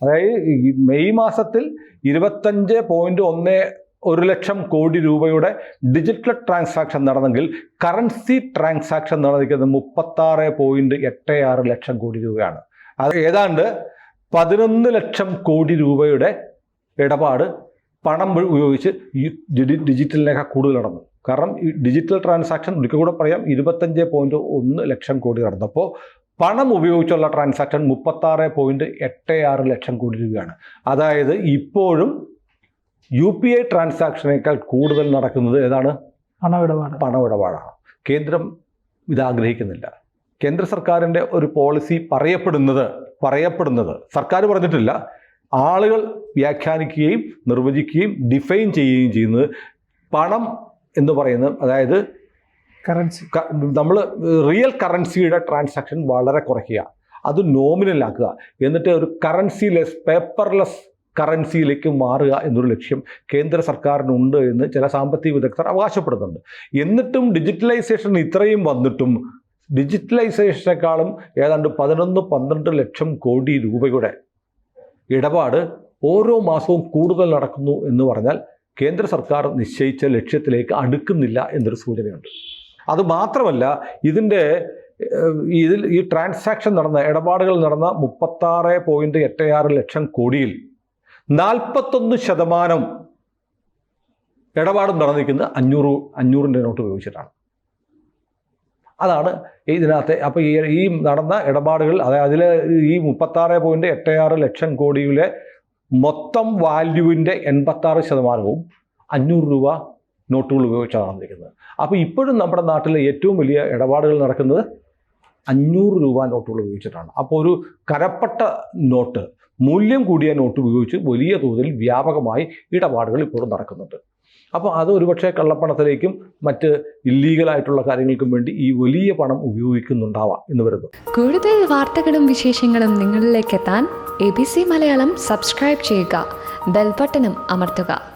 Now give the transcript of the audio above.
അതായത് ഈ മെയ് മാസത്തിൽ ഇരുപത്തഞ്ച് പോയിന്റ് ഒന്ന് ഒരു ലക്ഷം കോടി രൂപയുടെ ഡിജിറ്റൽ ട്രാൻസാക്ഷൻ നടന്നെങ്കിൽ കറൻസി ട്രാൻസാക്ഷൻ നടന്നിരിക്കുന്നത് മുപ്പത്താറ് പോയിന്റ് എട്ട് ആറ് ലക്ഷം കോടി രൂപയാണ്. അത് ഏതാണ്ട് പതിനൊന്ന് ലക്ഷം കോടി രൂപയുടെ ഇടപാട് പണം ഉപയോഗിച്ച് ഡിജിറ്റലിനേക്കാൾ കൂടുതൽ നടന്നു. കാരണം ഈ ഡിജിറ്റൽ ട്രാൻസാക്ഷൻ ഒരിക്കൽ കൂടെ പറയാം ഇരുപത്തഞ്ച് പോയിന്റ് ഒന്ന് ലക്ഷം കോടി നടന്നപ്പോൾ പണം ഉപയോഗിച്ചുള്ള ട്രാൻസാക്ഷൻ മുപ്പത്താറ് പോയിന്റ് എട്ട് ആറ് ലക്ഷം കോടി രൂപയാണ്. അതായത് ഇപ്പോഴും യു പി ഐ ട്രാൻസാക്ഷനേക്കാൾ കൂടുതൽ നടക്കുന്നത് ഏതാണ്? പണമിടപാട് പണമിടപാടാണ്. കേന്ദ്രം ഇത് ആഗ്രഹിക്കുന്നില്ല കേന്ദ്ര സർക്കാരിന്റെ ഒരു പോളിസി പറയപ്പെടുന്നത് പറയപ്പെടുന്നത് സർക്കാർ പറഞ്ഞിട്ടില്ല. ആളുകൾ വ്യാഖ്യാനിക്കുകയും നിർവചിക്കുകയും ഡിഫൈൻ ചെയ്യുകയും ചെയ്യുന്നത് പണം എന്ന് പറയുന്നത് അതായത് കറൻസി നമ്മൾ റിയൽ കറൻസിയുടെ ട്രാൻസാക്ഷൻ വളരെ കുറയ്ക്കുക. അത് നോമിനൽ ആക്കുക. എന്നിട്ട് ഒരു കറൻസി ലെസ് പേപ്പർലെസ് കറൻസിയിലേക്ക് മാറുക എന്നൊരു ലക്ഷ്യം കേന്ദ്ര സർക്കാരിനുണ്ട് എന്ന് ചില സാമ്പത്തിക വിദഗ്ധർ അവകാശപ്പെടുന്നുണ്ട്. എന്നിട്ടും ഡിജിറ്റലൈസേഷൻ ഇത്രയും വന്നിട്ടും ഡിജിറ്റലൈസേഷനേക്കാളും ഏതാണ്ട് പതിനൊന്ന് പന്ത്രണ്ട് ലക്ഷം കോടി രൂപയുടെ ഇടപാട് ഓരോ മാസവും കൂടുതൽ നടക്കുന്നു എന്ന് പറഞ്ഞാൽ കേന്ദ്ര സർക്കാർ നിശ്ചയിച്ച ലക്ഷ്യത്തിലേക്ക് അടുക്കുന്നില്ല എന്നൊരു സൂചനയുണ്ട്. അത് മാത്രമല്ല ഇതിന്റെ ഇതിൽ ഈ ട്രാൻസാക്ഷൻ നടന്ന ഇടപാടുകൾ നടന്ന മുപ്പത്താറ് പോയിന്റ് എട്ട് ആറ് ലക്ഷം കോടിയിൽ നാൽപ്പത്തൊന്ന് ശതമാനം ഇടപാടും നടന്നിരിക്കുന്നത് അഞ്ഞൂറ് അഞ്ഞൂറിന്റെ നോട്ട് ഉപയോഗിച്ചിട്ടാണ്. അതാണ് ഇതിനകത്തെ അപ്പോൾ ഈ ഈ നടന്ന ഇടപാടുകൾ അതായത് അതിൽ ഈ മുപ്പത്താറ് പോയിന്റ് എട്ട് ആറ് ലക്ഷം കോടിയിലെ മൊത്തം വാല്യൂവിന്റെ എൺപത്താറ് ശതമാനവും അഞ്ഞൂറ് രൂപ നോട്ടുകൾ ഉപയോഗിച്ചാണ് നടന്നിരിക്കുന്നത് അപ്പോൾ ഇപ്പോഴും നമ്മുടെ നാട്ടിലെ ഏറ്റവും വലിയ ഇടപാടുകൾ നടക്കുന്നത് അഞ്ഞൂറ് രൂപ നോട്ടുകൾ ഉപയോഗിച്ചിട്ടാണ്. അപ്പോൾ ഒരു കരപ്പെട്ട നോട്ട് മൂല്യം കൂടിയ നോട്ട് ഉപയോഗിച്ച് വലിയ തോതിൽ വ്യാപകമായി ഇടപാടുകൾ ഇപ്പോഴും നടക്കുന്നുണ്ട്. അപ്പോൾ അത് ഒരുപക്ഷെ കള്ളപ്പണത്തിലേക്കും മറ്റ് ഇല്ലീഗലായിട്ടുള്ള കാര്യങ്ങൾക്കും വേണ്ടി ഈ വലിയ പണം ഉപയോഗിക്കുന്നുണ്ടാവാം എന്ന് വരുന്നു. കൂടുതൽ വാർത്തകളും വിശേഷങ്ങളും നിങ്ങളിലേക്ക് എത്താൻ A B C Malayalam subscribe ചെയ്യുക ബെൽബട്ടനും അമർത്തുക.